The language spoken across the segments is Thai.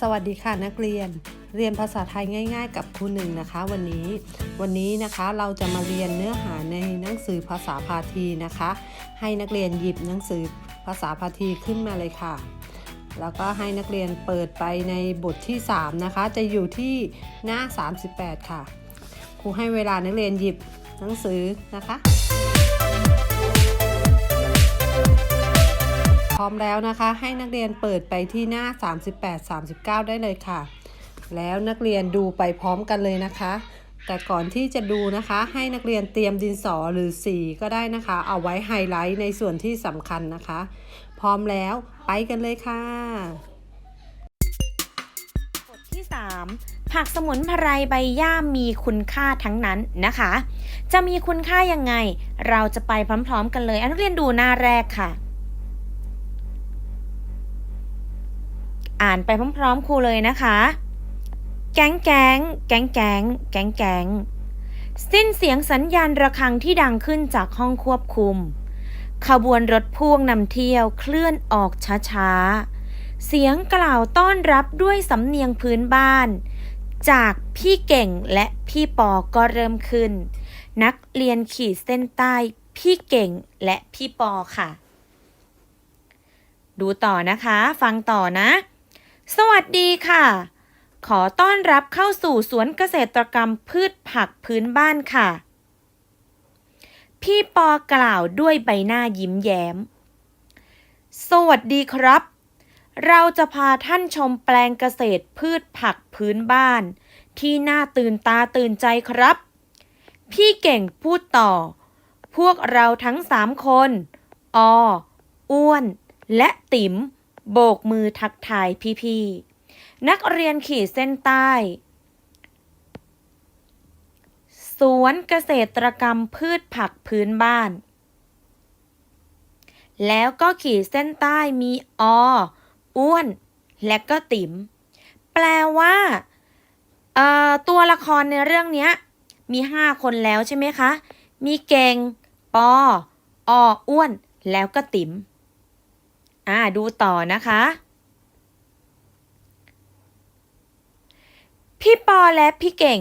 สวัสดีค่ะนักเรียน เรียนภาษาไทยง่าย ๆ กับครูหนึ่งนะคะ วันนี้ วันนี้นะคะเราจะมาเรียนเนื้อหาในหนังสือภาษาพาทีนะคะ ให้นักเรียนหยิบหนังสือภาษาพาทีขึ้นมาเลยค่ะ แล้วก็ให้นักเรียนเปิดไปในบทที่ 3 นะคะ จะอยู่ที่หน้า 38 ค่ะครูให้เวลานักเรียนหยิบหนังสือนะคะ ร้อมแล้วนะคะ ให้นักเรียนเปิดไปที่หน้า 38-39 ได้เลยค่ะ แล้วนักเรียนดูไปพร้อมกันเลยนะคะ แต่ก่อนที่จะดูนะคะ ให้นักเรียนเตรียมดินสอหรือสีก็ได้นะคะ เอาไว้ไฮไลท์ในส่วนที่สำคัญนะคะ พร้อมแล้วไปกันเลยค่ะบทที่ 3 ผักสมุนไพรใบหญ้ามีคุณค่าทั้งนั้นนะคะ จะมีคุณค่ายังไง เราจะไปพร้อม ๆ กันเลย นักเรียนดูหน้าแรกค่ะ อ่านไปพร้อมๆครูเลยนะคะ แก๊งแก๊งแก๊งแก๊งแก๊งแก๊งสิ้นเสียงสัญญาณระฆังที่ดังขึ้นจากห้องควบคุม ขบวนรถพ่วงนำเที่ยวเคลื่อนออกช้าๆ เสียงกล่าวต้อนรับด้วยสำเนียงพื้นบ้าน จากพี่เก่งและพี่ปอก็เริ่มขึ้น นักเรียนขีดเส้นใต้ พี่เก่งและพี่ปอค่ะ ดูต่อนะคะ ฟังต่อนะ สวัสดีค่ะ ขอต้อนรับเข้าสู่สวนเกษตรกรรมพืชผักพื้นบ้านค่ะ พี่ปอกล่าวด้วยใบหน้ายิ้มแย้ม สวัสดีครับ เราจะพาท่านชมแปลงเกษตรพืชผักพื้นบ้าน ที่น่าตื่นตาตื่นใจครับ พี่เก่งพูดต่อ พวกเราทั้งสามคน อ อ้วน และติ๋ม โบกมือทักทายพี่ๆ นักเรียนขีดเส้นใต้ สวนเกษตรกรรมพืชผักพื้นบ้าน แล้วก็ขีดเส้นใต้มีออ้วน และก็ติ๋ม แปลว่าเอ่อตัวละครในเรื่องนี้มีห้าคนแล้วใช่ไหมคะ มีเก่ง ปอ ออ้วน แล้วก็ติ๋ม อ่าดูต่อนะคะพี่ปอและพี่เก่ง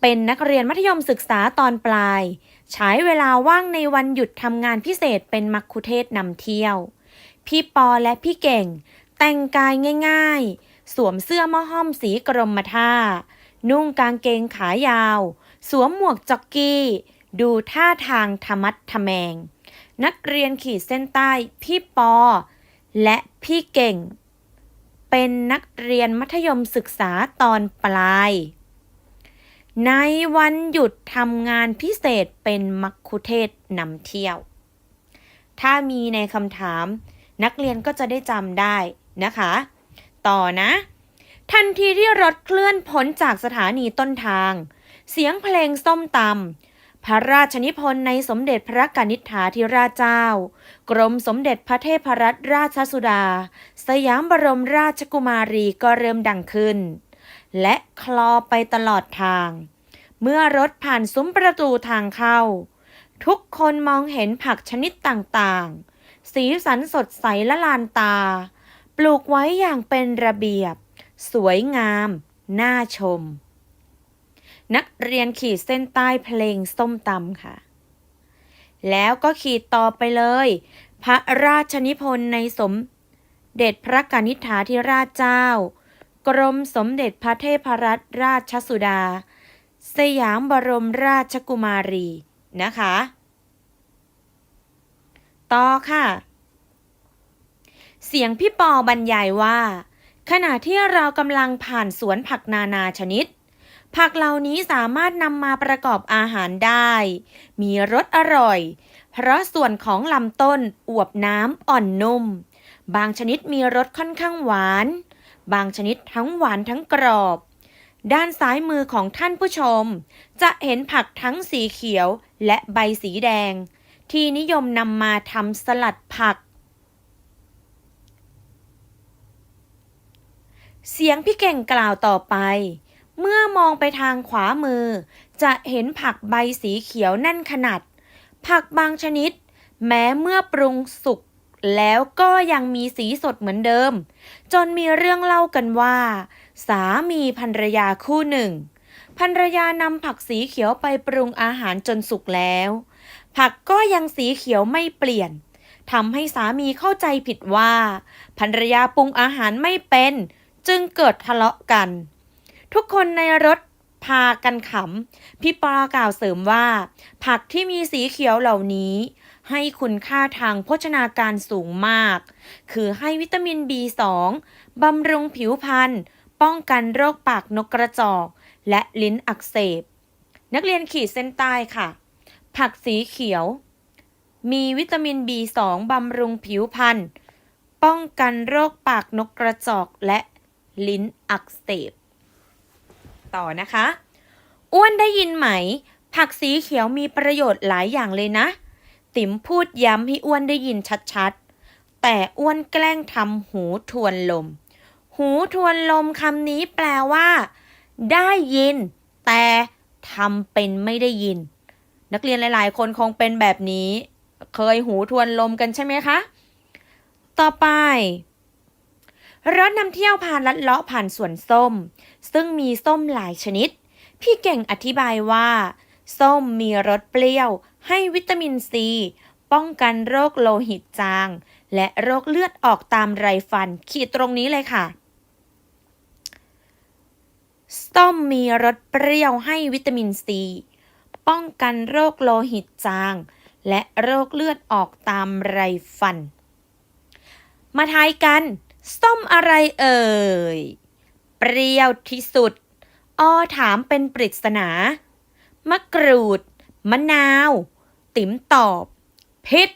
เป็นนักเรียนมัธยมศึกษาตอนปลาย ใช้เวลาว่างในวันหยุดทำงานพิเศษเป็นมักคุเทศนำเที่ยว พี่ปอและพี่เก่ง แต่งกายง่ายๆ สวมเสื้อมอห้อมสีกรมท่า นุ่งกางเกงขายาว สวมหมวกจ็อกกี้ ดูท่าทางธรรมัดทะแมง นักเรียนขีดเส้นใต้ พี่ปอ และพี่เก่ง เป็นนักเรียนมัธยมศึกษาตอนปลาย ในวันหยุดทำงานพิเศษเป็นมักคุเทศนำเที่ยว ถ้ามีในคำถาม นักเรียนก็จะได้จำได้นะคะ ต่อนะ ทันทีที่รถเคลื่อนพ้นจากสถานีต้นทาง เสียงเพลงส้มตำพระราชนิพนธ์ในสมเด็จพระกนิษฐาธิราชเจ้า กรมสมเด็จพระเทพรัตนราชสุดา สยามบรมราชกุมารีก็เริ่มดังขึ้น และคลอไปตลอดทาง เมื่อรถผ่านซุ้มประตูทางเข้า ทุกคนมองเห็นผักชนิดต่างๆ สีสันสดใสละลานตา ปลูกไว้อย่างเป็นระเบียบ สวยงาม น่าชม นักเรียนขีดเส้นใต้เพลงส้มตำค่ะ แล้วก็ขีดต่อไปเลย พระราชนิพนธ์ในสมเด็จพระกนิษฐาธิราชเจ้า กรมสมเด็จพระเทพรัตนราชสุดา สยามบรมราชกุมารี นะคะ ต่อค่ะ เสียงพี่ปอบรรยายว่า ขณะที่เรากำลังผ่านสวนผักนานาชนิด ผักเหล่านี้สามารถนำมาประกอบอาหารได้ มีรสอร่อย เพราะส่วนของลำต้นอวบน้ำอ่อนนุ่ม บางชนิดมีรสค่อนข้างหวาน บางชนิดทั้งหวานทั้งกรอบ ด้านซ้ายมือของท่านผู้ชม จะเห็นผักทั้งสีเขียวและใบสีแดง ที่นิยมนำมาทำสลัดผักเสียงพี่เก่งกล่าวต่อไป เมื่อมองไปทางขวามือ จะเห็นผักใบสีเขียวแน่นขนาด ผักบางชนิด แม้เมื่อปรุงสุกแล้วก็ยังมีสีสดเหมือนเดิม จนมีเรื่องเล่ากันว่า สามีภรรยาคู่หนึ่งภรรยานำผักสีเขียวไปปรุงอาหารจนสุกแล้ว ผักก็ยังสีเขียวไม่เปลี่ยนทำให้สามีเข้าใจผิดว่าภรรยาปรุงอาหารไม่เป็น จึงเกิดทะเลาะกัน ทุกคนในรถพากันขำ พี่ปอกล่าวเสริมว่า ผักที่มีสีเขียวเหล่านี้ ให้คุณค่าทางโภชนาการสูงมาก คือให้วิตามิน B2 บำรุงผิวพรรณ ป้องกันโรคปากนกกระจอก และลิ้นอักเสบ นักเรียนขีดเส้นใต้ค่ะ ผักสีเขียว มีวิตามิน B2 บำรุงผิวพรรณ ป้องกันโรคปากนกกระจอกและลิ้นอักเสบ ต่อนะคะ อ้วนได้ยินไหม ผักสีเขียวมีประโยชน์หลายอย่างเลยนะ ติ๋มพูดย้ำให้อ้วนได้ยินชัดๆ แต่อ้วนแกล้งทำหูทวนลม หูทวนลมคำนี้แปลว่า ได้ยิน แต่ทำเป็นไม่ได้ยิน นักเรียนหลาย ๆ คนคงเป็นแบบนี้ เคยหูทวนลมกันใช่ไหมคะ ต่อไป รถนำเที่ยวพาลัดเลาะผ่านสวนส้ม ซึ่งมีส้มหลายชนิด พี่เก่งอธิบายว่า ส้มมีรสเปรี้ยว ให้วิตามินซี ป้องกันโรคโลหิตจาง และโรคเลือดออกตามไรฟัน ขีดตรงนี้เลยค่ะ ส้มมีรสเปรี้ยวให้วิตามินซี ป้องกันโรคโลหิตจาง และโรคเลือดออกตามไรฟัน มาทายกัน ส้มอะไรเอ่ย เปรี้ยวที่สุดออถามเป็นปริศนา มะกรูด มะนาว ติ๋มตอบ พิษ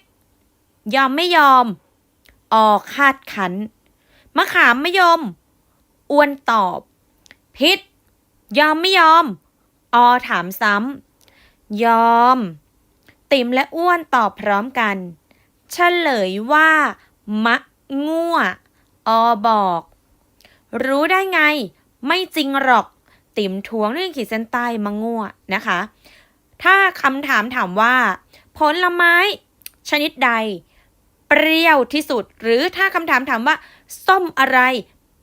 ยอมไม่ยอม ออคาดขัน มะขามไม่ยอม อ้วนตอบ พิษ ยอมไม่ยอม ออถามซ้ำ ยอม ติ๋มและอ้วนตอบพร้อมกัน เฉลยว่า มะง่ว ออบอก รู้ได้ไง ไม่จริงหรอก ติ๋มทวงเรื่องขีดเส้นใต้มะง่วนะคะ ถ้าคำถามถามว่า ผลไม้ ชนิดใด เปรี้ยวที่สุด หรือถ้าคำถามถามว่า ส้มอะไร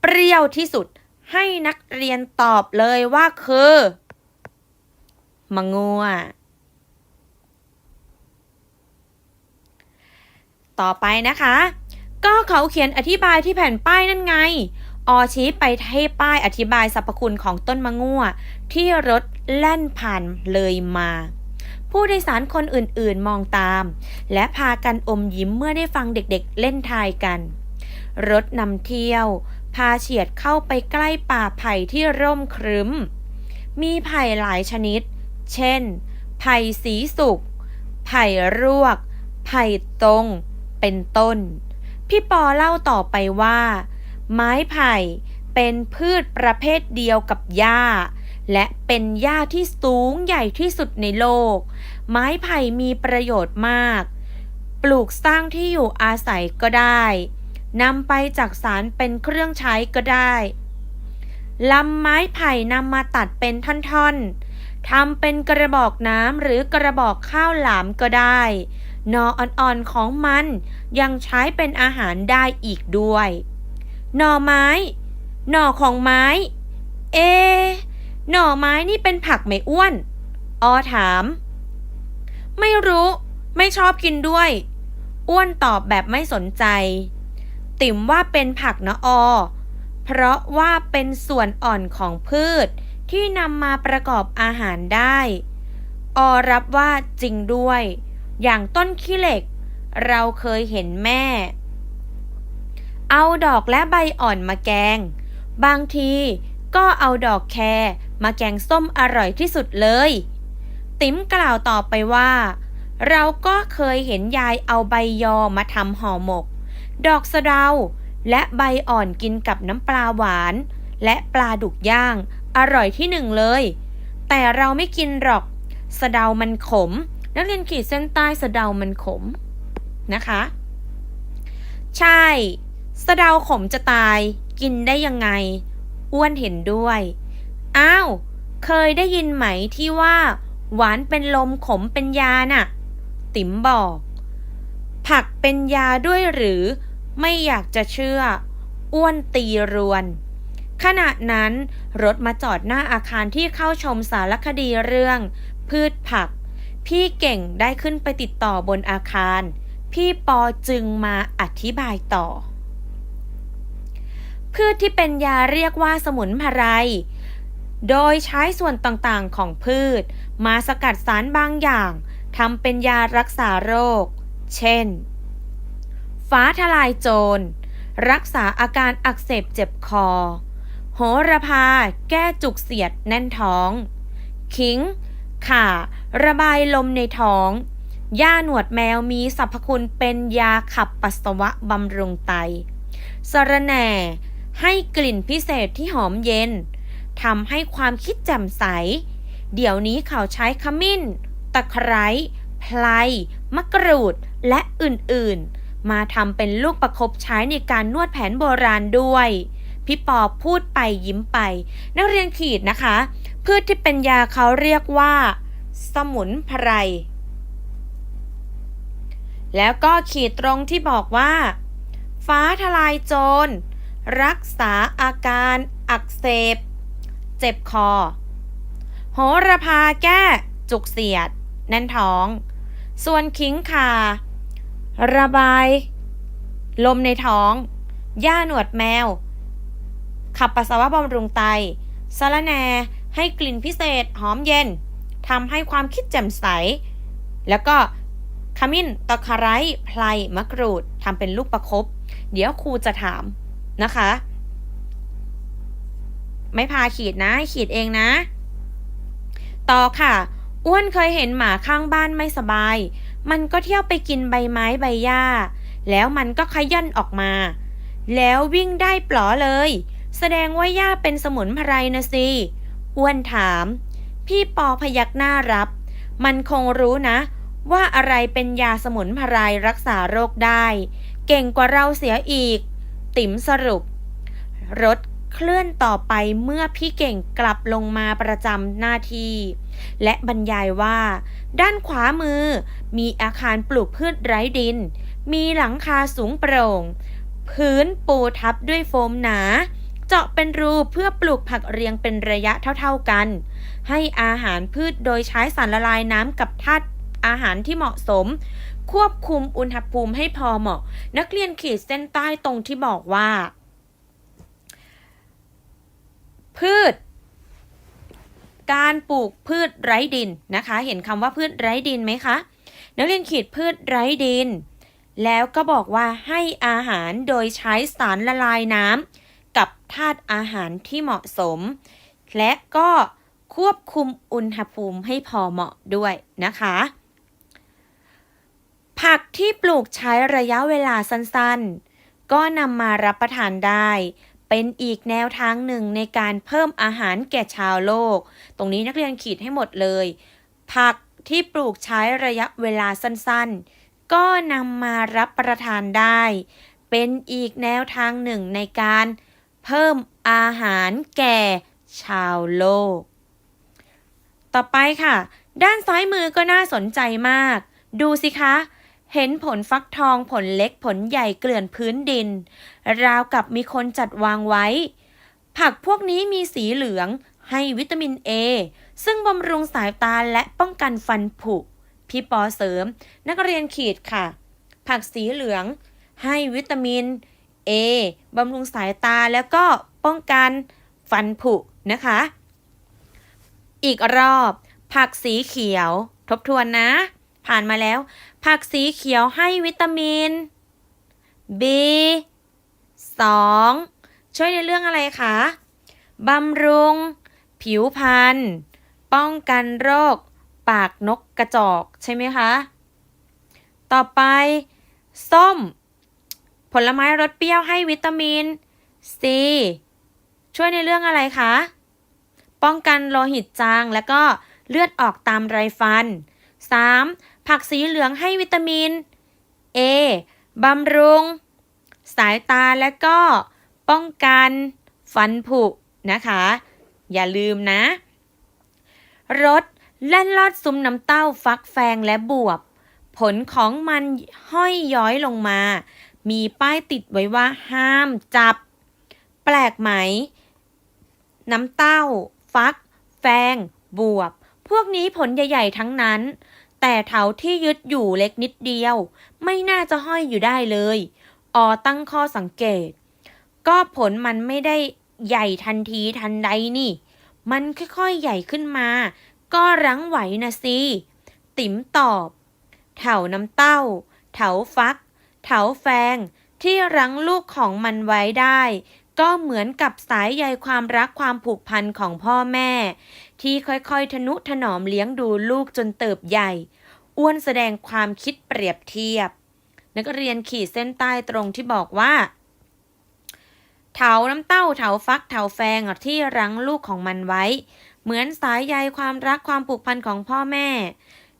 เปรี้ยวที่สุด ให้นักเรียนตอบเลยว่าคือมะง่วต่อไปนะคะ ก็เขาเขียนอธิบายที่แผ่นป้ายนั่นไง ออชี้ไปให้ป้ายอธิบายสรรพคุณของต้นมะง่วที่รถแล่นผ่านเลยมา ผู้โดยสารคนอื่นๆมองตาม และพากันอมยิ้มเมื่อได้ฟังเด็กๆเล่นทายกัน รถนำเที่ยว พาเฉียดเข้าไปใกล้ป่าไผ่ที่ร่มครึ้ม มีไผ่หลายชนิด เช่น ไผ่สีสุก ไผ่รวก ไผ่ตรง เป็นต้น พี่ปอเล่าต่อไปว่า ไม้ไผ่เป็นพืชประเภทเดียวกับหญ้า และเป็นหญ้าที่สูงใหญ่ที่สุดในโลก ไม้ไผ่มีประโยชน์มาก ปลูกสร้างที่อยู่อาศัยก็ได้นำไปจากสารเป็นเครื่องใช้ก็ได้ลำไม้ไผ่นำมาตัดเป็นท่อนๆทำเป็นกระบอกน้ำหรือกระบอกข้าวหลามก็ได้ นออ่อนๆของมันยังใช้เป็นอาหารได้อีกด้วย หน่อไม้ หน่อของไม้ เอ หน่อไม้นี่เป็นผักไหมอ้วน ออถาม ไม่รู้ ไม่ชอบกินด้วย อ้วนตอบแบบไม่สนใจ ติ๋มว่าเป็นผักนะออ เพราะว่าเป็นส่วนอ่อนของพืชที่นำมาประกอบอาหารได้ ออรับว่าจริงด้วย อย่างต้นขี้เหล็ก เราเคยเห็นแม่ เอาดอกและใบอ่อนมาแกง บางทีก็เอาดอกแครมาแกงส้มอร่อยที่สุดเลย ติ๋มกล่าวต่อไปว่า เราก็เคยเห็นยายเอาใบยอมาทำห่อหมก ดอกสะเดา และใบอ่อนกินกับน้ำปลาหวาน และปลาดุกย่าง อร่อยที่หนึ่งเลย แต่เราไม่กินหรอก สะเดามันขม นักเรียนขีดเส้นใต้สะเดามันขมนะคะ ใช่ สะเดาขมจะตาย กินได้ยังไง อ้วนเห็นด้วย อ้าว เคยได้ยินไหมที่ว่า หวานเป็นลมขมเป็นยาน่ะ ติ๋มบอก ผักเป็นยาด้วยหรือ ไม่อยากจะเชื่อ อ้วนตีรวน ขณะนั้นรถมาจอดหน้าอาคารที่เข้าชมสารคดีเรื่อง พืชผัก พี่เก่งได้ขึ้นไปติดต่อบนอาคาร พี่ปอจึงมาอธิบายต่อ พืชที่เป็นยาเรียกว่าสมุนไพร โดยใช้ส่วนต่างๆของพืช มาสกัดสารบางอย่างทำเป็นยารักษาโรค เช่น ฟ้าทลายโจร รักษาอาการอักเสบเจ็บคอ โหระพา แก้จุกเสียดแน่นท้อง ขิง ข่าระบายลมในท้องย่าหนวดแมวมีสรรพคุณเป็นยาขับปัสสาวะบำรุงไต สระแหน่ ให้กลิ่นพิเศษที่หอมเย็นทำให้ความคิดแจ่มใส เดี๋ยวนี้เขาใช้ขมิ้น ตะไคร้ไพลมะกรูด และอื่นๆ มาทำเป็นลูกประคบใช้ในการนวดแผนโบราณด้วย พี่ปอพูดไปยิ้มไป นักเรียนขีดนะคะ พืชที่เป็นยาเขาเรียกว่า สมุนไพร แล้วก็ขีดตรงที่บอกว่า ฟ้าทลายโจร รักษาอาการอักเสบ เจ็บคอ โหระพาแก้จุกเสียด แน่นท้อง ส่วนขิงขาระบาย ลมในท้องย่าหนวดแมว ขับปัสสาวะบำรุงไตสะระแหน ให้กลิ่นพิเศษหอมเย็นทำให้ความคิดแจ่มใส แล้วก็ขมิ้นตะไคร้ไพลมะกรูดทำเป็นลูกประคบเดี๋ยวครูจะถามนะคะ ไม่พาขีดนะขีดเองนะ ต่อค่ะ อ้วนเคยเห็นหมาข้างบ้านไม่สบาย มันก็เที่ยวไปกินใบไม้ใบหญ้า แล้วมันก็ขย่อนออกมา แล้ววิ่งได้ปลอเลย แสดงว่าหญ้าเป็นสมุนไพรนะสิ อ้วนถาม พี่ปอพยักหน้ารับ มันคงรู้นะ ว่าอะไรเป็นยาสมุนไพรรักษาโรคได้ เก่งกว่าเราเสียอีก ติ๋มสรุป รถเคลื่อนต่อไปเมื่อพี่เก่งกลับลงมาประจำหน้าที่ และบรรยายว่า ด้านขวามือ มีอาคารปลูกพืชไร้ดิน มีหลังคาสูงโปร่ง พื้นปูทับด้วยโฟมหนา เจาะเป็นรูเพื่อปลูกผักเรียงเป็นระยะเท่าๆกัน ให้อาหารพืชโดยใช้สารละลายน้ำกับธาตุอาหารที่เหมาะสม ควบคุมอุณหภูมิให้พอเหมาะ นักเรียนขีดเส้นใต้ตรงที่บอกว่า พืช การปลูกพืชไร้ดินนะคะ เห็นคำว่าพืชไร้ดินไหมคะ นักเรียนขีดพืชไร้ดิน แล้วก็บอกว่าให้อาหารโดยใช้สารละลายน้ำ กับธาตุอาหารที่เหมาะสม และก็ควบคุมอุณหภูมิให้พอเหมาะด้วยนะคะ ผักที่ปลูกใช้ระยะเวลาสั้นๆ ก็นำมารับประทานได้ เป็นอีกแนวทางหนึ่งในการเพิ่มอาหารแก่ชาวโลก ตรงนี้นักเรียนขีดให้หมดเลย ผักที่ปลูกใช้ระยะเวลาสั้นๆ ก็นำมารับประทานได้ เป็นอีกแนวทางหนึ่งในการเพิ่มอาหารแก่ชาวโลก ต่อไปค่ะ ด้านซ้ายมือก็น่าสนใจมาก ดูสิคะ เห็นผลฟักทองผลเล็กผลใหญ่เกลื่อนพื้นดิน ราวกับมีคนจัดวางไว้ ผักพวกนี้มีสีเหลืองให้วิตามิน A ซึ่งบำรุงสายตาและป้องกันฟันผุ พี่ปอเสริม นักเรียนขีดค่ะ ผักสีเหลือง ให้วิตามิน A บำรุงสายตาแล้วก็ป้องกันฟันผุนะคะ อีกรอบ ผักสีเขียว ทบทวนนะ ผ่านมาแล้ว ผักสีเขียวให้วิตามิน B 2 ช่วยในเรื่องอะไรคะบำรุง ผิวพรรณป้องกันโรค ปากนกกระจอกใช่ไหมคะ ต่อไป ส้ม ผลไม้รสเปรี้ยวให้วิตามิน C ช่วยในเรื่องอะไรคะ ป้องกันโลหิตจางและก็เลือดออกตามไรฟัน 3. ผักสีเหลืองให้วิตามิน A บำรุง สายตาและก็ป้องกันฟันผุนะคะ อย่าลืมนะ รสแล่นลอดซุ้มน้ำเต้าฟักแฟงและบวบ ผลของมันห้อยย้อยลงมา มีป้ายติดไว้ว่าห้ามจับ แปลกไหม น้ำเต้า ฟัก แฟง บวบ พวกนี้ผลใหญ่ ๆ ทั้งนั้น แต่เถาที่ยึดอยู่เล็กนิดเดียว ไม่น่าจะห้อยอยู่ได้เลย ออตั้งข้อสังเกต ก็ผลมันไม่ได้ใหญ่ทันทีทันใดนี่ มันค่อยๆใหญ่ขึ้นมา ก็รั้งไหวนะสิ ติ๋มตอบ เถาน้ำเต้า เถาฟัก เถาแฟง ที่รั้งลูกของมันไว้ได้ ก็เหมือนกับสายใยความรักความผูกพันของพ่อแม่ ที่ค่อยๆ ทนุถนอมเลี้ยงดูลูกจนเติบใหญ่ อ้วนแสดงความคิดเปรียบเทียบ นักเรียนขีดเส้นใต้ตรงที่บอกว่าเถาน้ำเต้าเถาฟักเถาแฟงที่รั้งลูกของมันไว้ เหมือนสายใยความรักความผูกพันของพ่อแม่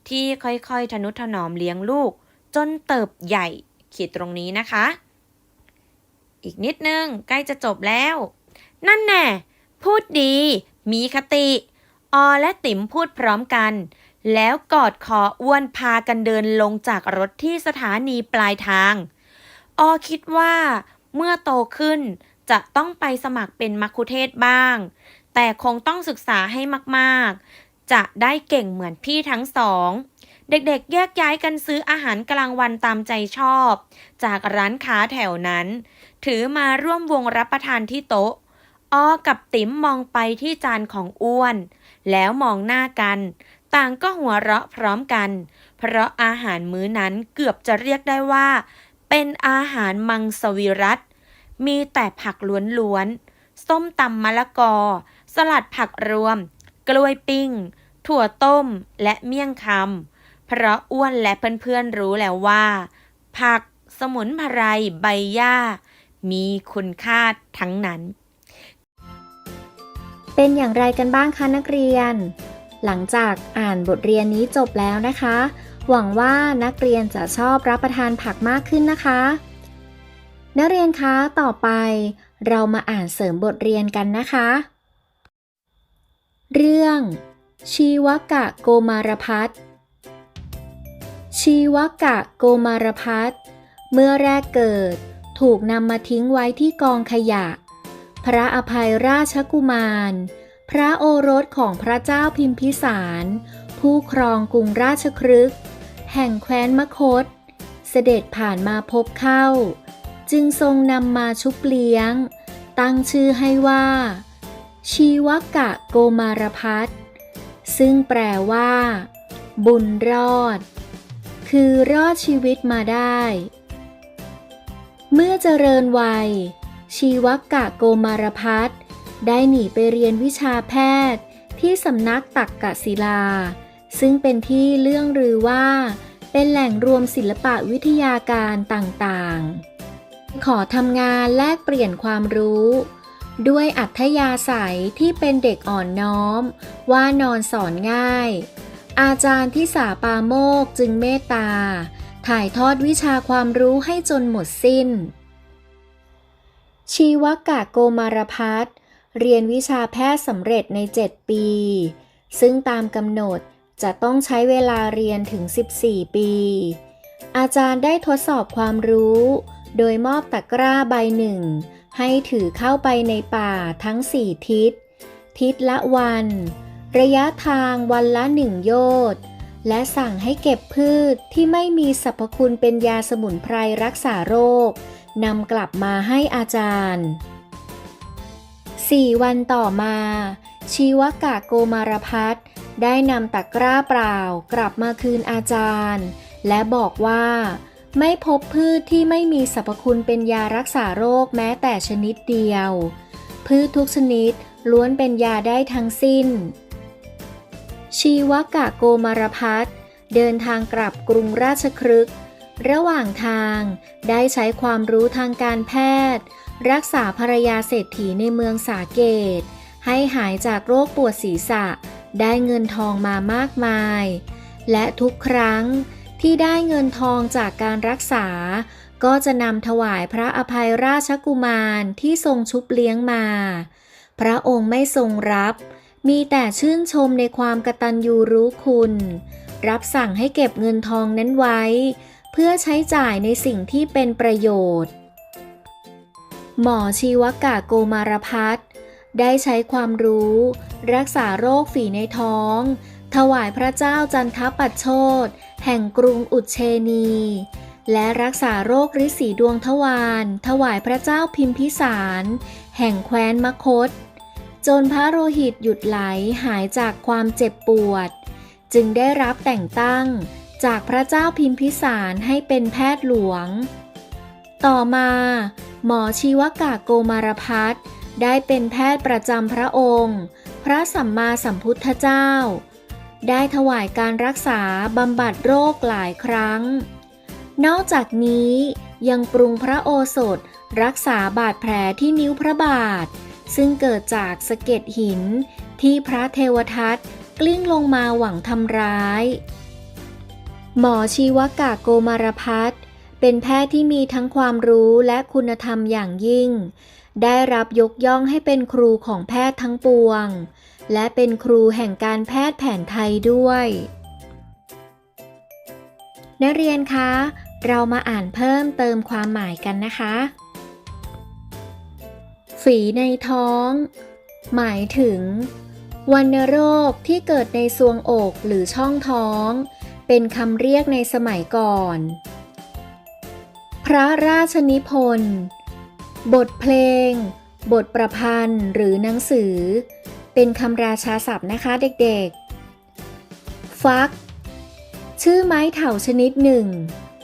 ที่ค่อยๆ ทนุถนอมเลี้ยงลูก จนเติบใหญ่ ขีดตรงนี้นะคะ อีกนิดนึง ใกล้จะจบแล้ว นั่นแน่พูดดี มีคติ ออและติ๋มพูดพร้อมกัน แล้วกอดคออ้วนพากันเดินลงจากรถที่สถานีปลายทาง ออคิดว่า เมื่อโตขึ้นจะต้องไปสมัครเป็นมัคคุเทศก์บ้าง แต่คงต้องศึกษาให้มาก ๆ จะได้เก่งเหมือนพี่ทั้งสอง เด็กๆ แยกย้ายกันซื้ออาหารกลางวันตามใจชอบ จากร้านค้าแถวนั้น ถือมาร่วมวงรับประทานที่โต๊ะอ้อกับติ๋มมองไปที่จานของอ้วน แล้วมองหน้ากัน ต่างก็หัวเราะพร้อมกัน เพราะอาหารมื้อนั้นเกือบจะเรียกได้ว่า เป็นอาหารมังสวิรัตมีแต่ผักล้วนๆ ส้มตำมะละกอ สลัดผักรวม กล้วยปิ้ง ถั่วต้มและเมี่ยงคำ เพราะอ้วนและเพื่อนๆรู้แล้วว่า ผักสมุนไพรใบหญ้า มีคุณค่าทั้งนั้น เป็นอย่างไรกันบ้างคะนักเรียน หลังจากอ่านบทเรียนนี้จบแล้วนะคะ หวังว่านักเรียนจะชอบรับประทานผักมากขึ้นนะคะ นักเรียนคะต่อไป เรามาอ่านเสริมบทเรียนกันนะคะ เรื่อง ชีวกะโกมารพัฒน์ ชีวกะโกมารพัฒเมื่อแรกเกิด ถูกนำมาทิ้งไว้ที่กองขยะ พระอภัยราชกุมาร พระโอรสของพระเจ้าพิมพิสาร ผู้ครองกรุงราชครึก แห่งแคว้นมคต เสด็จผ่านมาพบเข้า จึงทรงนำมาชุบเลี้ยง ตั้งชื่อให้ว่า ชีวกะโกมารพัฒซึ่งแปลว่า บุญรอด คือรอดชีวิตมาได้ เมื่อเจริญวัย ชีวกะโกมารพัฒได้หนีไปเรียนวิชาแพทย์ ที่สำนักตักกะศิลา ซึ่งเป็นที่เรื่องลือว่า เป็นแหล่งรวมศิลปะวิทยาการต่างๆ ขอทำงานแลกเปลี่ยนความรู้ ด้วยอัธยาศัยที่เป็นเด็กอ่อนน้อม ว่านอนสอนง่าย อาจารย์ที่สาปาโมกจึงเมตตา ถ่ายทอดวิชาความรู้ให้จนหมดสิ้น ชีวกะโกมารพัฒเรียนวิชาแพทย์สำเร็จใน 7 ปี ซึ่งตามกำหนดจะต้องใช้เวลาเรียนถึง 14 ปี อาจารย์ได้ทดสอบความรู้ โดยมอบตะกร้าใบหนึ่ง ให้ถือเข้าไปในป่าทั้ง 4 ทิศ ทิศละวัน ระยะทางวันละหนึ่งโยชน์และสั่งให้เก็บพืชที่ไม่มีสรรพคุณเป็นยาสมุนไพรรักษาโรคนำกลับมาให้อาจารย์4วันต่อมา ชีวกะโกมารพัฒได้นำตะกร้าเปล่ากลับมาคืนอาจารย์ และบอกว่า ไม่พบพืชที่ไม่มีสรรพคุณเป็นยารักษาโรคแม้แต่ชนิดเดียว พืชทุกชนิดล้วนเป็นยาได้ทั้งสิ้น ชีวกะโกมารพัฒเดินทางกลับกรุงราชครึก ระหว่างทางได้ใช้ความรู้ทางการแพทย์ รักษาภรรยาเศรษฐีในเมืองสาเกต ให้หายจากโรคปวดศีรษะ ได้เงินทองมามากมาย และทุกครั้งที่ได้เงินทองจากการรักษา ก็จะนำถวายพระอภัยราชกุมารที่ทรงชุบเลี้ยงมา พระองค์ไม่ทรงรับ มีแต่ชื่นชมในความกตัญญูรู้คุณ รับสั่งให้เก็บเงินทองนั้นไว้ เพื่อใช้จ่ายในสิ่งที่เป็นประโยชน์ หมอชีวกะโกมารพัฒได้ใช้ความรู้ รักษาโรคฝีในท้อง ถวายพระเจ้าจันทปัตโชตแห่งกรุงอุเชนี และรักษาโรคฤทธิ์สีดวงทวาร ถวายพระเจ้าพิมพิสาร แห่งแคว้นมคต จนพระโลหิตหยุดไหลหายจากความเจ็บปวด จึงได้รับแต่งตั้งจากพระเจ้าพิมพิสารให้เป็นแพทย์หลวง ต่อมา หมอชีวกะโกมารพัฒได้เป็นแพทย์ประจำพระองค์ พระสัมมาสัมพุทธเจ้า ได้ถวายการรักษาบำบัดโรคหลายครั้ง นอกจากนี้ยังปรุงพระโอสถรักษาบาดแผลที่นิ้วพระบาท ซึ่งเกิดจากสะเก็ดหินที่พระเทวทัตกลิ้งลงมาหวังทำร้าย หมอชีวกะโกมารพัฒน์เป็นแพทย์ที่มีทั้งความรู้และคุณธรรมอย่างยิ่ง ได้รับยกย่องให้เป็นครูของแพทย์ทั้งปวง และเป็นครูแห่งการแพทย์แผนไทยด้วยนักเรียนคะ เรามาอ่านเพิ่มเติมความหมายกันนะคะ ฝีในท้อง หมายถึง วัณโรคที่เกิดในซวงอกหรือช่องท้อง เป็นคำเรียกในสมัยก่อน พระราชนิพนธ์ บทเพลง บทประพันธ์หรือหนังสือ เป็นคำราชาศัพท์นะคะเด็กๆ ฟัก ชื่อไม้เถาชนิดหนึ่ง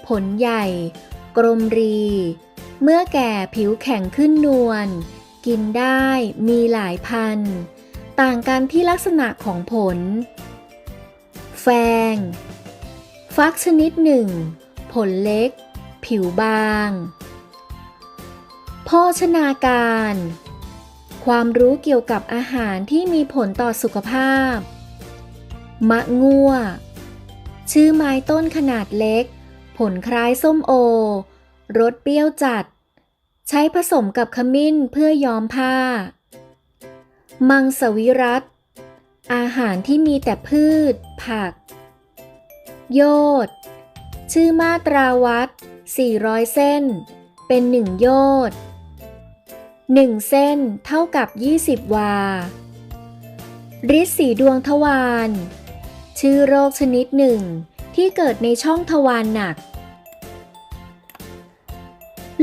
ผลใหญ่ กลมรีเมื่อแก่ผิวแข็งขึ้นนวล กินได้มีหลายพัน ต่างกันที่ลักษณะของผล แฟง ฟักชนิดหนึ่ง ผลเล็ก ผิวบาง โภชนาการ ความรู้เกี่ยวกับอาหารที่มีผลต่อสุขภาพ มะง่ว ชื่อไม้ต้นขนาดเล็ก ผลคล้ายส้มโอ รสเปรี้ยวจัด ใช้ผสมกับขมิ้นเพื่อย้อมผ้า มังสวิรัต อาหารที่มีแต่พืช ผัก โยดชื่อมาตราวัด 400 เส้น เป็นหนึ่งโยดหนึ่งเส้นเท่ากับ 20 วาฤทธิ์สีดวงทวาร ชื่อโรคชนิดหนึ่งที่เกิดในช่องทวารหนัก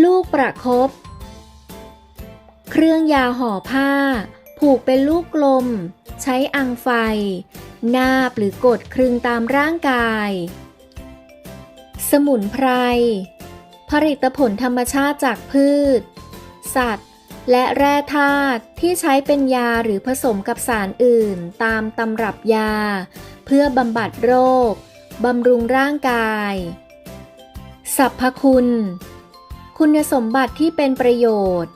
ลูกประคบเครื่องยาห่อผ้า ผูกเป็นลูกกลม ใช้อังไฟ นาบหรือกดคลึงตามร่างกาย สมุนไพร ผลิตผลธรรมชาติจากพืช สัตว์ และแร่ธาตุที่ใช้เป็นยาหรือผสมกับสารอื่นตามตำรับยา เพื่อบำบัดโรคบำรุงร่างกาย สรรพคุณ คุณสมบัติที่เป็นประโยชน์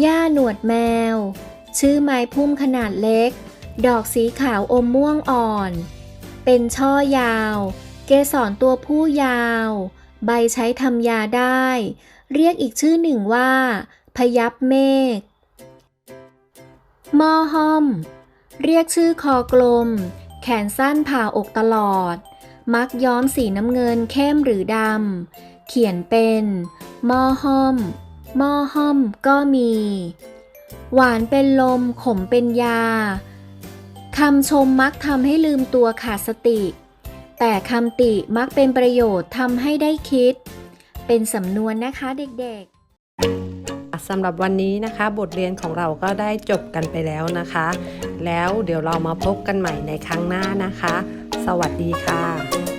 หญ้าหนวดแมว ชื่อไม้พุ่มขนาดเล็ก ดอกสีขาวอมม่วงอ่อน เป็นช่อยาว เกสรตัวผู้ยาว ใบใช้ทำยาได้ เรียกอีกชื่อหนึ่งว่า พยับเมฆมอหอม เรียกชื่อคอกลม แขนสั้นผ่าอกตลอด มักย้อมสีน้ำเงินเข้มหรือดำ เขียนเป็น ม้อห้อมมอห้อมก็มี หวานเป็นลม ขมเป็นยาคำชมมักทำให้ลืมตัวขาดสติ แต่คำติมักเป็นประโยชน์ทำให้ได้คิด เป็นสำนวนนะคะเด็กๆสำหรับวันนี้นะคะ บทเรียนของเราก็ได้จบกันไปแล้วนะคะ แล้วเดี๋ยวเรามาพบกันใหม่ในครั้งหน้านะคะ สวัสดีค่ะ